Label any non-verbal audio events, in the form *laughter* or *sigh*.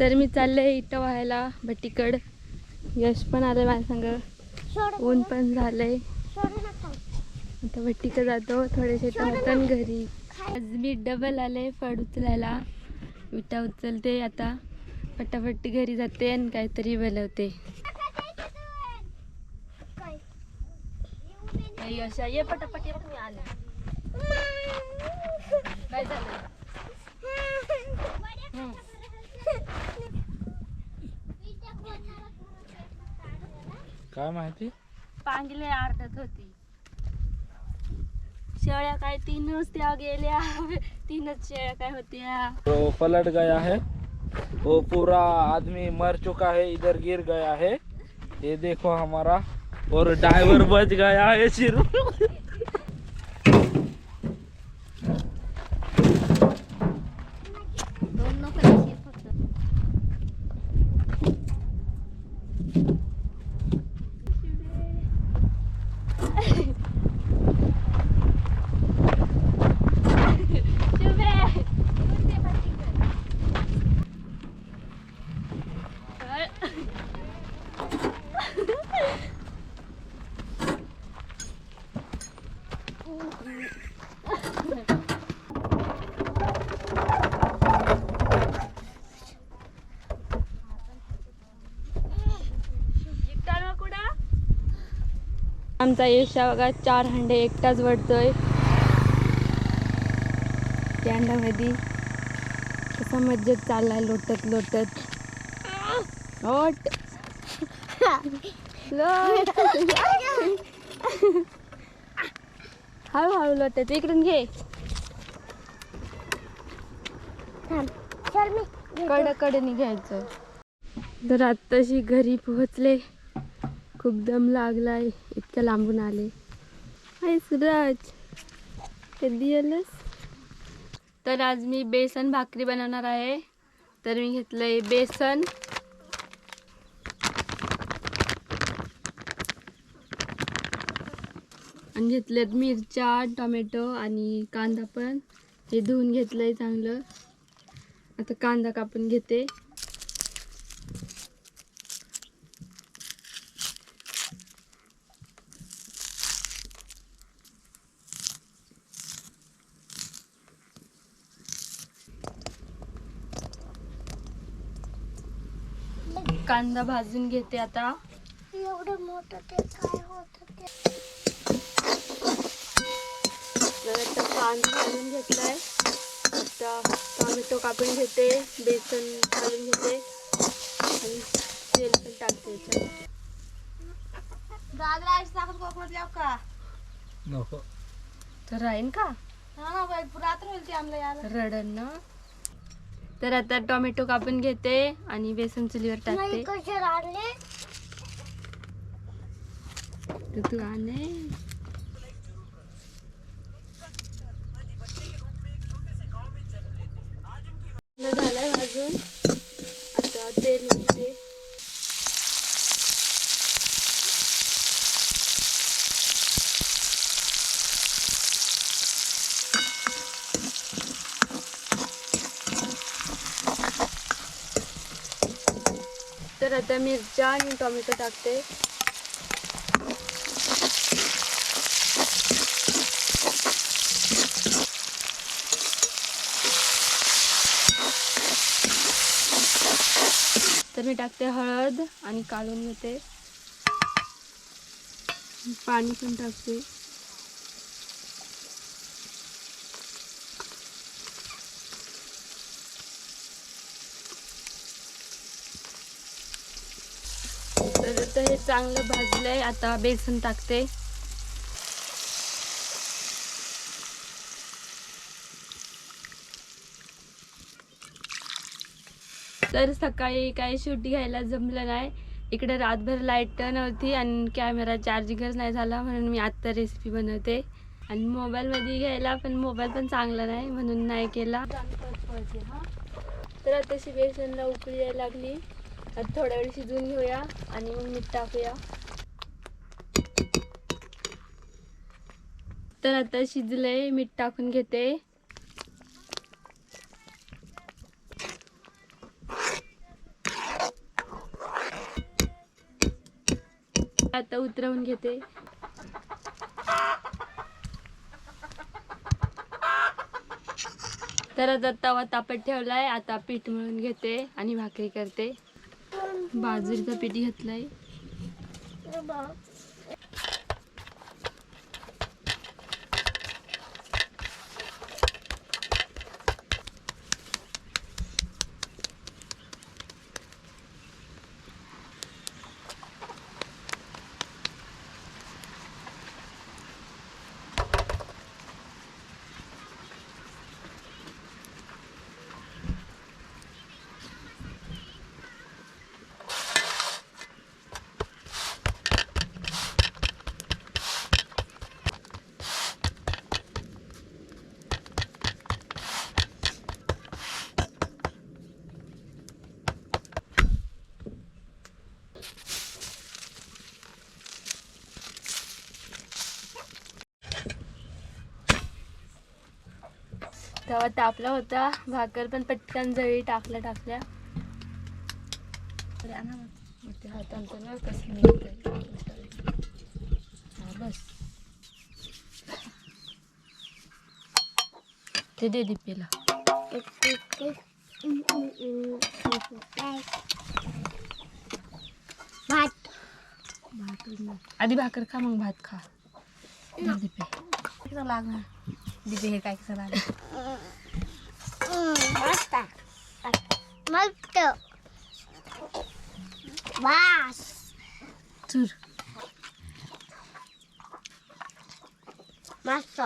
तर मी चालले इटं व्हायला भट्टीकड. यश पण आलं माझ्या संग. ऊन पण झालंय. आता भट्टीकडे जातो थोडेसे होतं घरी. आज मी डबल आले फड उचलायला. विटा उचलते आता. पटापट्टी घरी जाते आणि काहीतरी बनवते ये पटापट ये तुम्ही आले. काय झालं? काय माहिती? पांगले आरडत होती. शेळ्या काय तीनच त्या गेल्या. तीनच शेळ्या काय होत्या. तो पलट गया है. वो पूरा आदमी मर चुका है इधर गिर गया है. ये देखो हमारा और ड्राइवर बच गया है सिर्फ आमचा येशा बघा चार हंडे एकटाच वडतोय त्या अंड्यामध्ये कसा मज्जेत चाललाय लोटत लोटत. लोट. *laughs* लोट. *laughs* *laughs* हळूहळू लोटत. इकडून घे. कडकडे घ्यायचं. तर आत्ताशी घरी पोहोचले. खूप दम लागलाय. इतक्या लांबून आले. हाय सुरज. कधी आलंस? तर आज मी बेसन भाकरी बनवणार आहे. तर मी घेतलंय बेसन. आणि घेतल्यात मिरच्या टोमॅटो आणि कांदा पण. हे धुवून घेतलंय चांगलं. आता कांदा कापून घेते. कांदा भाजून घेते आता. एवढं मोठं ते काय होत ते तर आता कांदा घालून घेतलाय. आता टोमॅटो कापून घेते बेसन घालून घेते आणि तेल पण टाकते का? नको. तर राहीन का? हा रडन ना. तर आता टोमॅटो कापून घेते आणि बेसन चुलीवर टाकते. तू आणे झालाय भाजून आता तेल घालते तर आता मिरच्या आणि टोमॅटो टाकते तर मी टाकते हळद आणि काढून घेते पाणी पण टाकते. तर आता हे चांगलं भाजलंय. आता बेसन टाकते. तर सकाळी काही शूट घ्यायला जमलं नाही. इकडे रातभर लाइट नव्हती आणि कॅमेरा चार्जिंगच नाही झाला म्हणून मी आत्ता रेसिपी बनवते. आणि मोबाईलमध्ये घ्यायला पण मोबाईल पण चांगला नाही म्हणून नाही केला. तर आता बेसनला उकळी यायला लागली. आता थोड्या वेळ शिजवून घेऊया आणि मग मीठ टाकूया. तर आता शिजलंय मीठ टाकून घेते. आता उतरवून घेते. तर आता तवा तापत ठेवलाय आता पीठ मिळून घेते आणि भाकरी करते. बाजरीचा पेटी घेतलंय. तेव्हा तापला होता. भाकर पण पटकन जळी टाकल्या टाकल्या. हातांचं ना कसं. हा, बस. ते दे दीपेला भात. आधी भाकर खा मग भात खा. दे दीपे कसं लागणार दीपे हे काय कसं लागणार मस्त मस्त वास चूर मस्त